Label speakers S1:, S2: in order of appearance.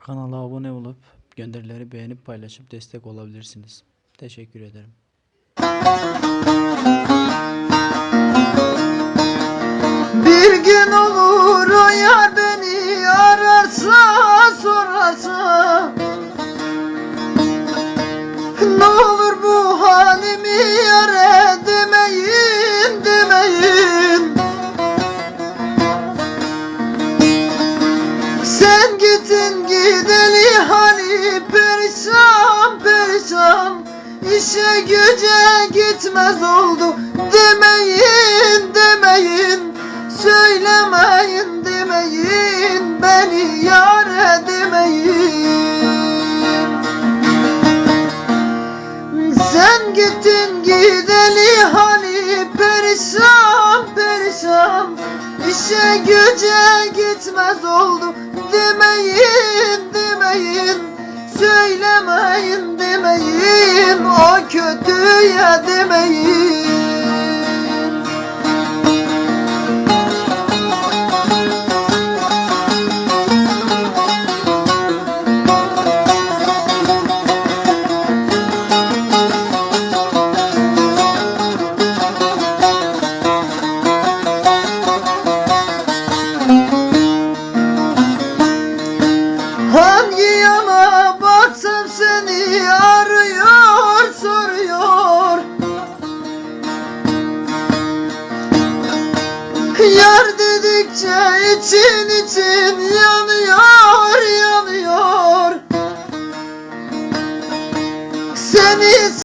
S1: Kanala abone olup gönderileri beğenip paylaşıp destek olabilirsiniz. Teşekkür ederim.
S2: Güce gitmez oldu. Demeyin demeyin. Söylemeyin demeyin. Beni yar demeyin Sen gittin gideli hani perişan perişan. İşe güce gitmez oldu. Demeyin demeyin. Söylemeyin demeyin kötüye demeyin Yar dedikçe için için yanıyor yanıyor. Seni